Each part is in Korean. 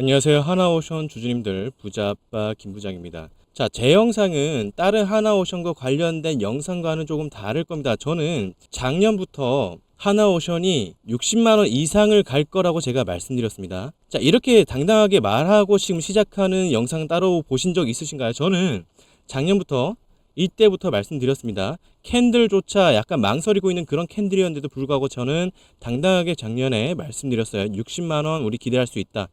안녕하세요. 하나오션 주주님들 부자아빠 김부장입니다. 자, 제 영상은 다른 하나오션과 관련된 영상과는 조금 다를 겁니다. 저는 작년부터 하나오션이 60만원 이상을 갈 거라고 제가 말씀드렸습니다. 자, 이렇게 당당하게 말하고 지금 시작하는 영상 따로 보신 적 있으신가요? 저는 작년부터 이때부터 말씀드렸습니다. 캔들조차 약간 망설이고 있는 그런 캔들이었는데도 불구하고 저는 당당하게 작년에 말씀드렸어요. 60만원 우리 기대할 수 있다.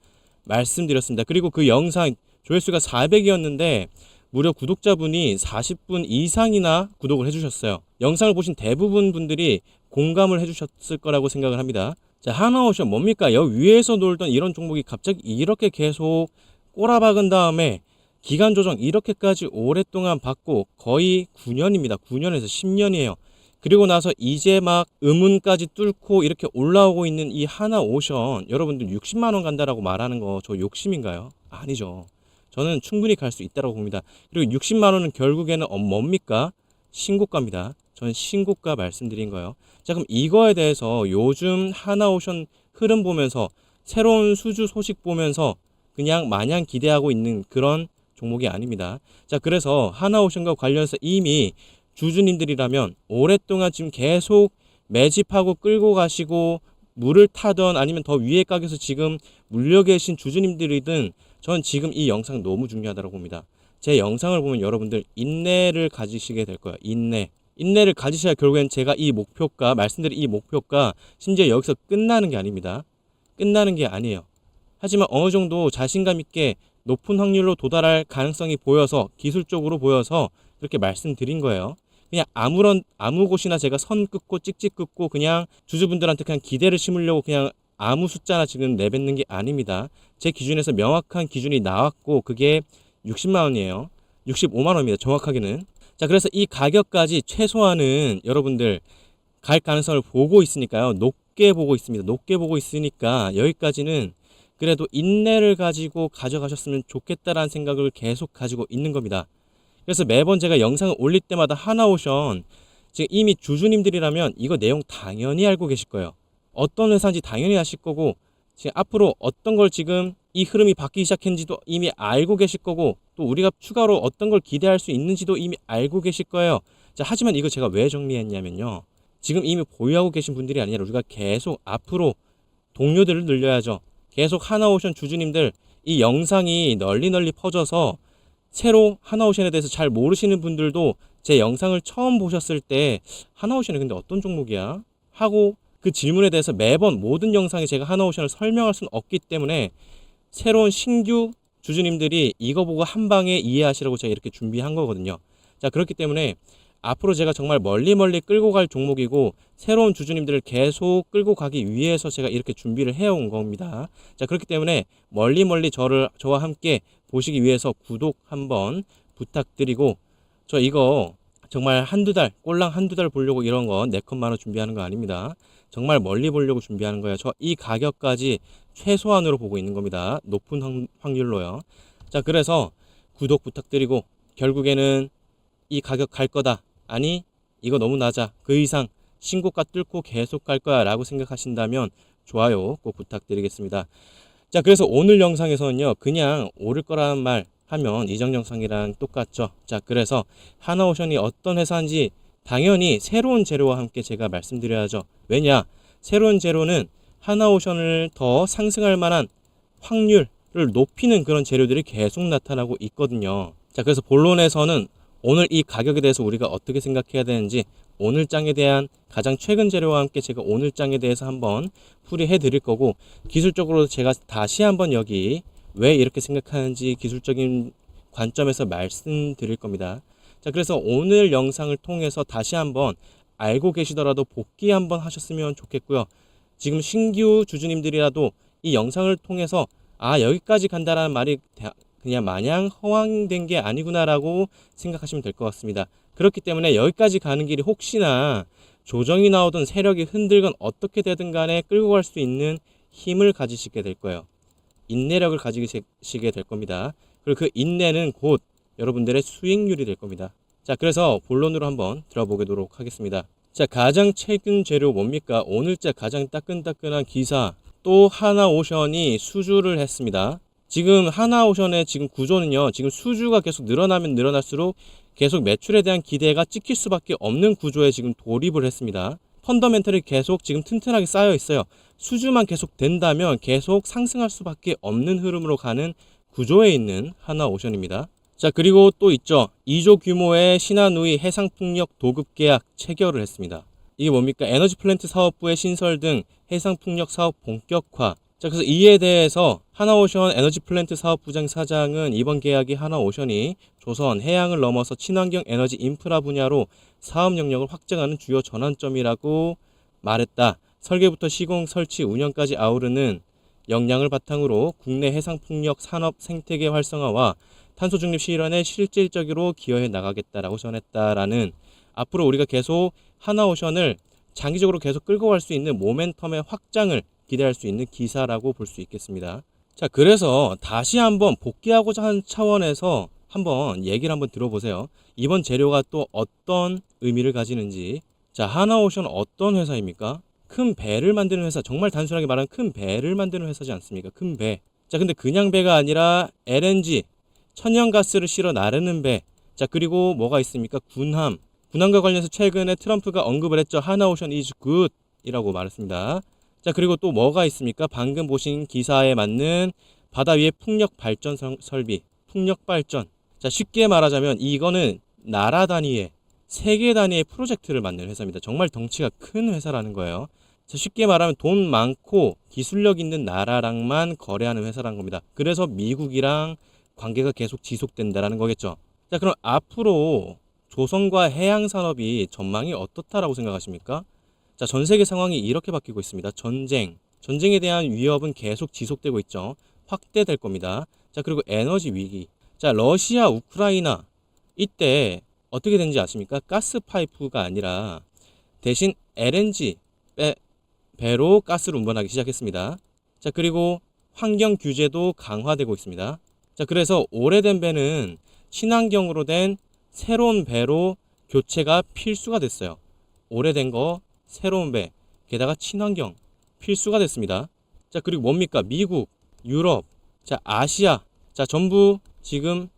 말씀드렸습니다. 그리고 그 영상 조회수가 400이었는데 무려 구독자분이 40분 이상이나 구독을 해주셨어요. 영상을 보신 대부분 분들이 공감을 해주셨을 거라고 생각을 합니다. 자, 하나오션 뭡니까? 여기 위에서 놀던 이런 종목이 갑자기 이렇게 계속 꼬라박은 다음에 기간 조정 이렇게까지 오랫동안 받고 거의 9년입니다. 9년에서 10년이에요. 그리고 나서 이제 막 음운까지 뚫고 이렇게 올라오고 있는 이 하나 오션 여러분들 60만 원 간다라고 말하는 거 저 욕심인가요? 아니죠. 저는 충분히 갈 수 있다고 봅니다. 그리고 60만 원은 결국에는 어, 뭡니까? 신고가입니다. 저는 신고가 말씀드린 거예요. 자 그럼 이거에 대해서 요즘 하나 오션 흐름 보면서 새로운 수주 소식 보면서 그냥 마냥 기대하고 있는 그런 종목이 아닙니다. 자 그래서 하나 오션과 관련해서 이미 주주님들이라면 오랫동안 지금 계속 매집하고 끌고 가시고 물을 타던 아니면 더 위에 가게에서 지금 물려 계신 주주님들이든 전 지금 이 영상 너무 중요하다고 봅니다. 제 영상을 보면 여러분들 인내를 가지시게 될 거예요. 인내. 인내를 가지셔야 결국엔 제가 이 목표가 말씀드린 이 목표가 심지어 여기서 끝나는 게 아닙니다. 끝나는 게 아니에요. 하지만 어느 정도 자신감 있게 높은 확률로 도달할 가능성이 보여서 기술적으로 보여서 이렇게 말씀드린 거예요. 그냥 아무런 아무 곳이나 제가 선 긋고 찍찍 긋고 그냥 주주분들한테 그냥 기대를 심으려고 그냥 아무 숫자나 지금 내뱉는 게 아닙니다. 제 기준에서 명확한 기준이 나왔고 그게 60만 원이에요. 65만 원입니다. 정확하게는. 자, 그래서 이 가격까지 최소한은 여러분들 갈 가능성을 보고 있으니까요. 높게 보고 있습니다. 높게 보고 있으니까 여기까지는 그래도 인내를 가지고 가져가셨으면 좋겠다라는 생각을 계속 가지고 있는 겁니다. 그래서 매번 제가 영상을 올릴 때마다 하나오션 지금 이미 주주님들이라면 이거 내용 당연히 알고 계실 거예요. 어떤 회사인지 당연히 아실 거고 지금 앞으로 어떤 걸 지금 이 흐름이 바뀌기 시작했는지도 이미 알고 계실 거고 또 우리가 추가로 어떤 걸 기대할 수 있는지도 이미 알고 계실 거예요. 자, 하지만 이거 제가 왜 정리했냐면요. 지금 이미 보유하고 계신 분들이 아니라 우리가 계속 앞으로 동료들을 늘려야죠. 계속 하나오션 주주님들 이 영상이 널리 널리 퍼져서 새로 하나오션에 대해서 잘 모르시는 분들도 제 영상을 처음 보셨을 때 하나오션이 근데 어떤 종목이야? 하고 그 질문에 대해서 매번 모든 영상에 제가 하나오션을 설명할 수는 없기 때문에 새로운 신규 주주님들이 이거 보고 한 방에 이해하시라고 제가 이렇게 준비한 거거든요. 자, 그렇기 때문에 앞으로 제가 정말 멀리 멀리 끌고 갈 종목이고 새로운 주주님들을 계속 끌고 가기 위해서 제가 이렇게 준비를 해온 겁니다. 자, 그렇기 때문에 멀리 멀리 저를 저와 함께 보시기 위해서 구독 한번 부탁드리고 저 이거 정말 한두 달, 꼴랑 한두 달 보려고 이런 거 네컷만원 준비하는 거 아닙니다. 정말 멀리 보려고 준비하는 거예요. 저 이 가격까지 최소한으로 보고 있는 겁니다. 높은 확- 확률로요. 자, 그래서 구독 부탁드리고 결국에는 이 가격 갈 거다. 아니, 이거 너무 낮아. 그 이상 신고가 뚫고 계속 갈 거야 라고 생각하신다면 좋아요 꼭 부탁드리겠습니다. 자, 그래서 오늘 영상에서는요, 그냥 오를 거라는 말 하면 이전 영상이랑 똑같죠. 자, 그래서 하나오션이 어떤 회사인지 당연히 새로운 재료와 함께 제가 말씀드려야죠. 왜냐? 새로운 재료는 하나오션을 더 상승할 만한 확률을 높이는 그런 재료들이 계속 나타나고 있거든요. 자, 그래서 본론에서는 오늘 이 가격에 대해서 우리가 어떻게 생각해야 되는지 오늘 장에 대한 가장 최근 재료와 함께 제가 오늘 장에 대해서 한번 풀이해 드릴 거고 기술적으로 제가 다시 한번 여기 왜 이렇게 생각하는지 기술적인 관점에서 말씀드릴 겁니다. 자, 그래서 오늘 영상을 통해서 다시 한번 알고 계시더라도 복귀 한번 하셨으면 좋겠고요. 지금 신규 주주님들이라도 이 영상을 통해서 아, 여기까지 간다라는 말이 대- 그냥 마냥 허황된 게 아니구나라고 생각하시면 될 것 같습니다. 그렇기 때문에 여기까지 가는 길이 혹시나 조정이 나오든 세력이 흔들건 어떻게 되든 간에 끌고 갈 수 있는 힘을 가지시게 될 거예요. 인내력을 가지시게 될 겁니다. 그리고 그 인내는 곧 여러분들의 수익률이 될 겁니다. 자, 그래서 본론으로 한번 들어보도록 하겠습니다. 자, 가장 최근 재료 뭡니까? 오늘자 가장 따끈따끈한 기사 또 하나 오션이 수주를 했습니다. 지금 하나오션의 지금 구조는요. 지금 수주가 계속 늘어나면 늘어날수록 계속 매출에 대한 기대가 찍힐 수밖에 없는 구조에 지금 돌입을 했습니다. 펀더멘털이 계속 지금 튼튼하게 쌓여 있어요. 수주만 계속 된다면 계속 상승할 수밖에 없는 흐름으로 가는 구조에 있는 하나오션입니다. 자, 그리고 또 있죠. 2조 규모의 신한우이 해상풍력 도급 계약 체결을 했습니다. 이게 뭡니까? 에너지 플랜트 사업부의 신설 등 해상풍력 사업 본격화. 자, 그래서 이에 대해서 하나오션 에너지 플랜트 사업부장 사장은 이번 계약이 하나오션이 조선, 해양을 넘어서 친환경 에너지 인프라 분야로 사업 영역을 확장하는 주요 전환점이라고 말했다. 설계부터 시공, 설치, 운영까지 아우르는 역량을 바탕으로 국내 해상풍력 산업 생태계 활성화와 탄소 중립 실현에 실질적으로 기여해 나가겠다라고 전했다라는 앞으로 우리가 계속 하나오션을 장기적으로 계속 끌고 갈 수 있는 모멘텀의 확장을 기대할 수 있는 기사라고 볼 수 있겠습니다. 자, 그래서 다시 한번 복귀하고자 하는 차원에서 한번 얘기를 한번 들어보세요. 이번 재료가 또 어떤 의미를 가지는지. 자, 하나오션 어떤 회사입니까? 큰 배를 만드는 회사, 정말 단순하게 말하면 큰 배를 만드는 회사지 않습니까? 큰 배. 자, 근데 그냥 배가 아니라 LNG, 천연가스를 실어 나르는 배. 자, 그리고 뭐가 있습니까? 군함. 군함과 관련해서 최근에 트럼프가 언급을 했죠. 하나오션 is good 이라고 말했습니다. 자, 그리고 또 뭐가 있습니까? 방금 보신 기사에 맞는 바다 위의 풍력 발전 설- 설비, 풍력 발전. 자, 쉽게 말하자면 이거는 나라 단위의 세계 단위의 프로젝트를 만드는 회사입니다. 정말 덩치가 큰 회사라는 거예요. 자, 쉽게 말하면 돈 많고 기술력 있는 나라랑만 거래하는 회사라는 겁니다. 그래서 미국이랑 관계가 계속 지속된다라는 거겠죠. 자, 그럼 앞으로 조선과 해양 산업이 전망이 어떻다라고 생각하십니까? 자, 전 세계 상황이 이렇게 바뀌고 있습니다. 전쟁, 전쟁에 대한 위협은 계속 지속되고 있죠. 확대될 겁니다. 자, 그리고 에너지 위기. 자, 러시아, 우크라이나 이때 어떻게 된지 아십니까? 가스 파이프가 아니라 대신 LNG 배, 배로 가스를 운반하기 시작했습니다. 자, 그리고 환경 규제도 강화되고 있습니다. 자, 그래서 오래된 배는 친환경으로 된 새로운 배로 교체가 필수가 됐어요. 오래된 거, 새로운 배, 게다가 친환경 필수가 됐습니다. 자, 그리고 뭡니까? 미국, 유럽, 자, 아시아, 자, 전부 지금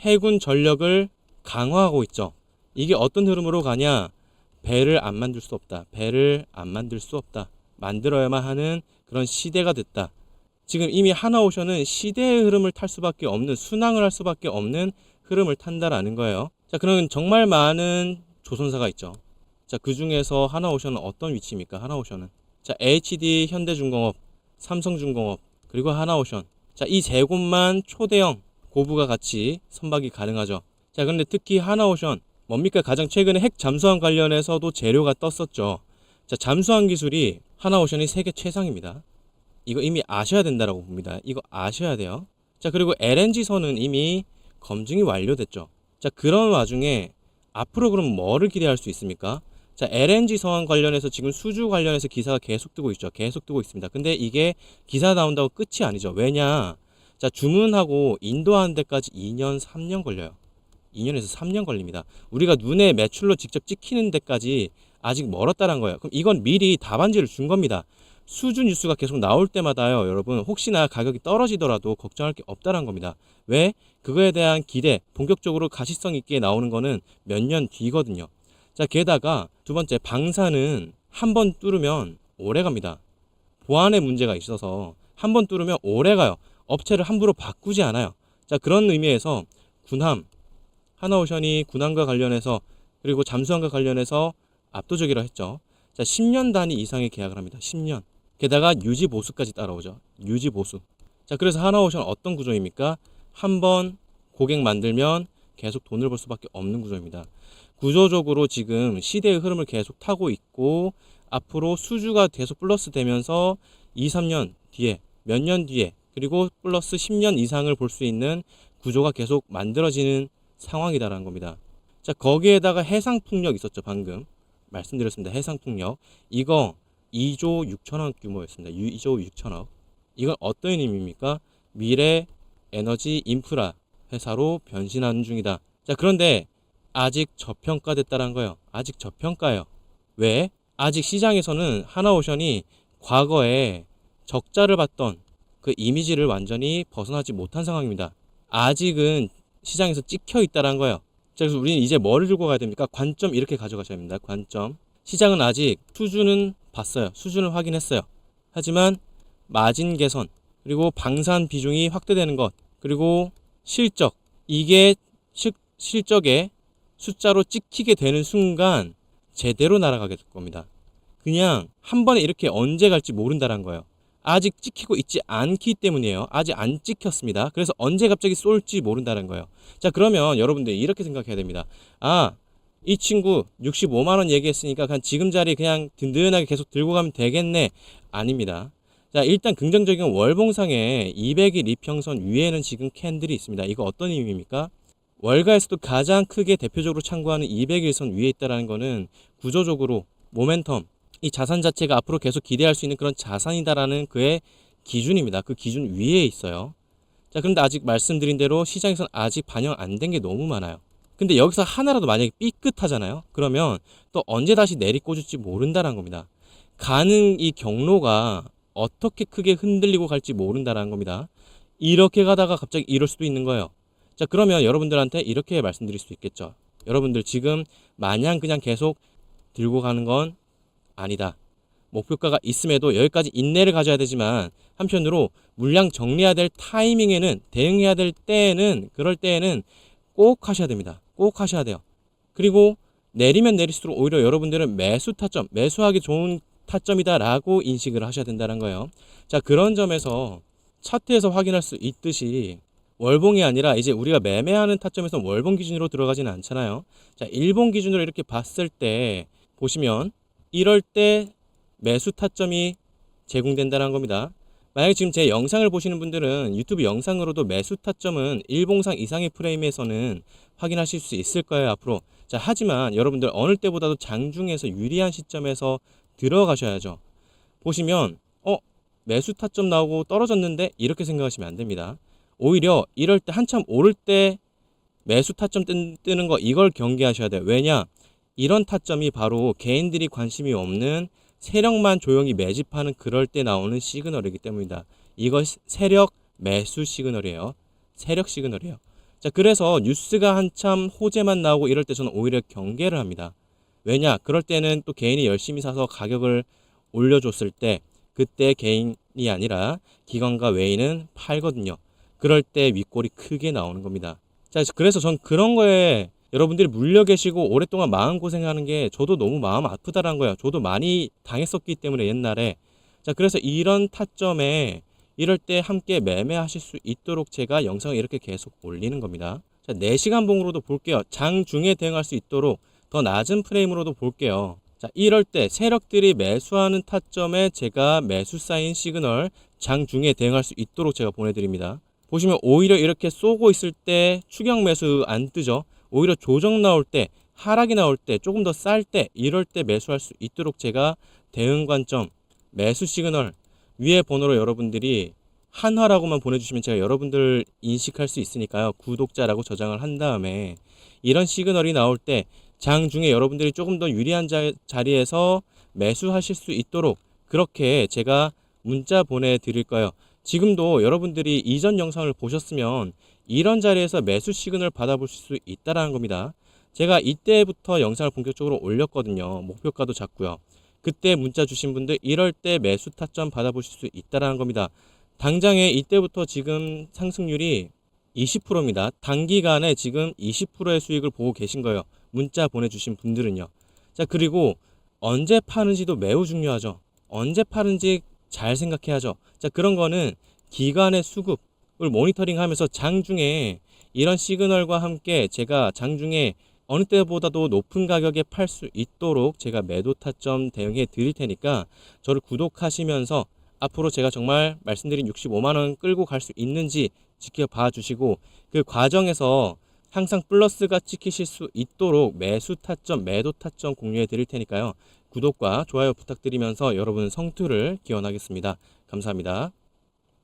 해군 전력을 강화하고 있죠. 이게 어떤 흐름으로 가냐? 배를 안 만들 수 없다. 배를 안 만들 수 없다. 만들어야만 하는 그런 시대가 됐다. 지금 이미 하나오션은 시대의 흐름을 탈 수밖에 없는 순항을 할 수밖에 없는 흐름을 탄다라는 거예요. 자, 그럼 정말 많은 조선사가 있죠. 자, 그 중에서 하나오션은 어떤 위치입니까? 하나오션은 자, HD 현대중공업, 삼성중공업, 그리고 하나오션. 자, 이세 곳만 초대형 고부가 같이 선박이 가능하죠. 자, 그런데 특히 하나오션 뭡니까? 가장 최근에 핵 잠수함 관련해서도 재료가 떴었죠. 자, 잠수함 기술이 하나오션이 세계 최상입니다. 이거 이미 아셔야 된다라고 봅니다. 이거 아셔야 돼요. 자, 그리고 LNG선은 이미 검증이 완료됐죠. 자, 그런 와중에 앞으로 그럼 뭐를 기대할 수 있습니까? 자, LNG선 관련해서 지금 수주 관련해서 기사가 계속 뜨고 있죠. 계속 뜨고 있습니다. 근데 이게 기사 나온다고 끝이 아니죠. 왜냐? 자, 주문하고 인도하는 데까지 2년, 3년 걸려요. 2년에서 3년 걸립니다. 우리가 눈에 매출로 직접 찍히는 데까지 아직 멀었다는 거예요. 그럼 이건 미리 답안지를 준 겁니다. 수주 뉴스가 계속 나올 때마다요, 여러분, 혹시나 가격이 떨어지더라도 걱정할 게 없다는 겁니다. 왜? 그거에 대한 기대, 본격적으로 가시성 있게 나오는 거는 몇 년 뒤거든요. 자, 게다가 두 번째, 방사는 한 번 뚫으면 오래 갑니다. 보안에 문제가 있어서 한 번 뚫으면 오래 가요. 업체를 함부로 바꾸지 않아요. 자, 그런 의미에서 군함, 하나오션이 군함과 관련해서 그리고 잠수함과 관련해서 압도적이라 했죠. 자, 10년 단위 이상의 계약을 합니다. 10년. 게다가 유지 보수까지 따라오죠. 유지 보수. 자, 그래서 하나오션 어떤 구조입니까? 한 번 고객 만들면 계속 돈을 벌 수밖에 없는 구조입니다. 구조적으로 지금 시대의 흐름을 계속 타고 있고 앞으로 수주가 계속 플러스 되면서 2, 3년 뒤에 몇 년 뒤에 그리고 플러스 10년 이상을 볼 수 있는 구조가 계속 만들어지는 상황이다라는 겁니다. 자, 거기에다가 해상 풍력 있었죠, 방금. 말씀드렸습니다. 해상 풍력. 이거 2조 6천억 규모였습니다. 2조 6천억. 이건 어떤 의미입니까? 미래 에너지 인프라 회사로 변신하는 중이다. 자, 그런데 아직 저평가됐다는 거예요. 아직 저평가예요. 왜? 아직 시장에서는 하나오션이 과거에 적자를 봤던 그 이미지를 완전히 벗어나지 못한 상황입니다. 아직은 시장에서 찍혀 있다는 거예요. 자, 그래서 우리는 이제 뭐를 들고 가야 됩니까? 관점 이렇게 가져가셔야 합니다. 관점. 시장은 아직 수준은 봤어요. 수준을 확인했어요. 하지만 마진 개선, 그리고 방산 비중이 확대되는 것, 그리고 실적, 이게 실, 실적에 숫자로 찍히게 되는 순간 제대로 날아가게 될 겁니다. 그냥 한 번에 이렇게 언제 갈지 모른다는 거예요. 아직 찍히고 있지 않기 때문이에요. 아직 안 찍혔습니다. 그래서 언제 갑자기 쏠지 모른다는 거예요. 자, 그러면 여러분들 이렇게 생각해야 됩니다. 아, 이 친구 65만 원 얘기했으니까 그냥 지금 자리 그냥 든든하게 계속 들고 가면 되겠네. 아닙니다. 자, 일단 긍정적인 월봉상에 200일 이평선 위에는 지금 캔들이 있습니다. 이거 어떤 의미입니까? 월가에서도 가장 크게 대표적으로 참고하는 200일선 위에 있다는 거는 구조적으로 모멘텀, 이 자산 자체가 앞으로 계속 기대할 수 있는 그런 자산이다라는 그의 기준입니다. 그 기준 위에 있어요. 자, 그런데 아직 말씀드린 대로 시장에서는 아직 반영 안 된 게 너무 많아요. 근데 여기서 하나라도 만약에 삐끗하잖아요. 그러면 또 언제 다시 내리꽂을지 모른다는 겁니다. 가는 이 경로가 어떻게 크게 흔들리고 갈지 모른다는 겁니다. 이렇게 가다가 갑자기 이럴 수도 있는 거예요. 자, 그러면 여러분들한테 이렇게 말씀드릴 수 있겠죠. 여러분들 지금 마냥 그냥 계속 들고 가는 건 아니다. 목표가가 있음에도 여기까지 인내를 가져야 되지만 한편으로 물량 정리해야 될 타이밍에는 대응해야 될 때에는 그럴 때에는 꼭 하셔야 됩니다. 꼭 하셔야 돼요. 그리고 내리면 내릴수록 오히려 여러분들은 매수 타점, 매수하기 좋은 타점이다라고 인식을 하셔야 된다는 거예요. 자, 그런 점에서 차트에서 확인할 수 있듯이 월봉이 아니라 이제 우리가 매매하는 타점에서 월봉 기준으로 들어가지는 않잖아요. 자, 일봉 기준으로 이렇게 봤을 때 보시면 이럴 때 매수 타점이 제공된다는 겁니다. 만약에 지금 제 영상을 보시는 분들은 유튜브 영상으로도 매수 타점은 일봉상 이상의 프레임에서는 확인하실 수 있을 거예요, 앞으로. 자, 하지만 여러분들 어느 때보다도 장중에서 유리한 시점에서 들어가셔야죠. 보시면, 어, 매수 타점 나오고 떨어졌는데? 이렇게 생각하시면 안 됩니다. 오히려 이럴 때 한참 오를 때 매수 타점 뜬- 뜨는 거 이걸 경계하셔야 돼요. 왜냐? 이런 타점이 바로 개인들이 관심이 없는 세력만 조용히 매집하는 그럴 때 나오는 시그널이기 때문이다. 이것 세력 매수 시그널이에요. 세력 시그널이에요. 자, 그래서 뉴스가 한참 호재만 나오고 이럴 때 저는 오히려 경계를 합니다. 왜냐? 그럴 때는 또 개인이 열심히 사서 가격을 올려줬을 때 그때 개인이 아니라 기관과 외인은 팔거든요. 그럴 때 윗골이 크게 나오는 겁니다. 자, 그래서 전 그런 거에 여러분들이 물려 계시고 오랫동안 마음 고생하는 게 저도 너무 마음 아프다라는 거예요. 저도 많이 당했었기 때문에 옛날에. 자, 그래서 이런 타점에 이럴 때 함께 매매하실 수 있도록 제가 영상을 이렇게 계속 올리는 겁니다. 자, 4시간 봉으로도 볼게요. 장 중에 대응할 수 있도록 더 낮은 프레임으로도 볼게요. 자, 이럴 때 세력들이 매수하는 타점에 제가 매수 사인 시그널 장 중에 대응할 수 있도록 제가 보내드립니다. 보시면 오히려 이렇게 쏘고 있을 때 추격 매수 안 뜨죠. 오히려 조정 나올 때 하락이 나올 때 조금 더 쌀 때 이럴 때 매수할 수 있도록 제가 대응 관점 매수 시그널 위에 번호로 여러분들이 한화라고만 보내주시면 제가 여러분들 인식할 수 있으니까요 구독자라고 저장을 한 다음에 이런 시그널이 나올 때 장 중에 여러분들이 조금 더 유리한 자, 자리에서 매수하실 수 있도록 그렇게 제가 문자 보내드릴 거예요 지금도 여러분들이 이전 영상을 보셨으면 이런 자리에서 매수 시그널 받아볼 수 있다라는 겁니다. 제가 이때부터 영상을 본격적으로 올렸거든요. 목표가도 잡고요. 그때 문자 주신 분들 이럴 때 매수 타점 받아보실 수 있다라는 겁니다. 당장에 이때부터 지금 상승률이 20%입니다. 단기간에 지금 20%의 수익을 보고 계신 거예요. 문자 보내주신 분들은요. 자, 그리고 언제 파는지도 매우 중요하죠. 언제 파는지 잘 생각해야죠. 자, 그런 거는 기관의 수급, 을 모니터링 하면서 장중에 이런 시그널과 함께 제가 장중에 어느 때보다도 높은 가격에 팔 수 있도록 제가 매도 타점 대응해 드릴 테니까 저를 구독하시면서 앞으로 제가 정말 말씀드린 65만 원 끌고 갈 수 있는지 지켜봐 주시고 그 과정에서 항상 플러스가 찍히실 수 있도록 매수 타점, 매도 타점 공유해 드릴 테니까요. 구독과 좋아요 부탁드리면서 여러분 성투를 기원하겠습니다. 감사합니다.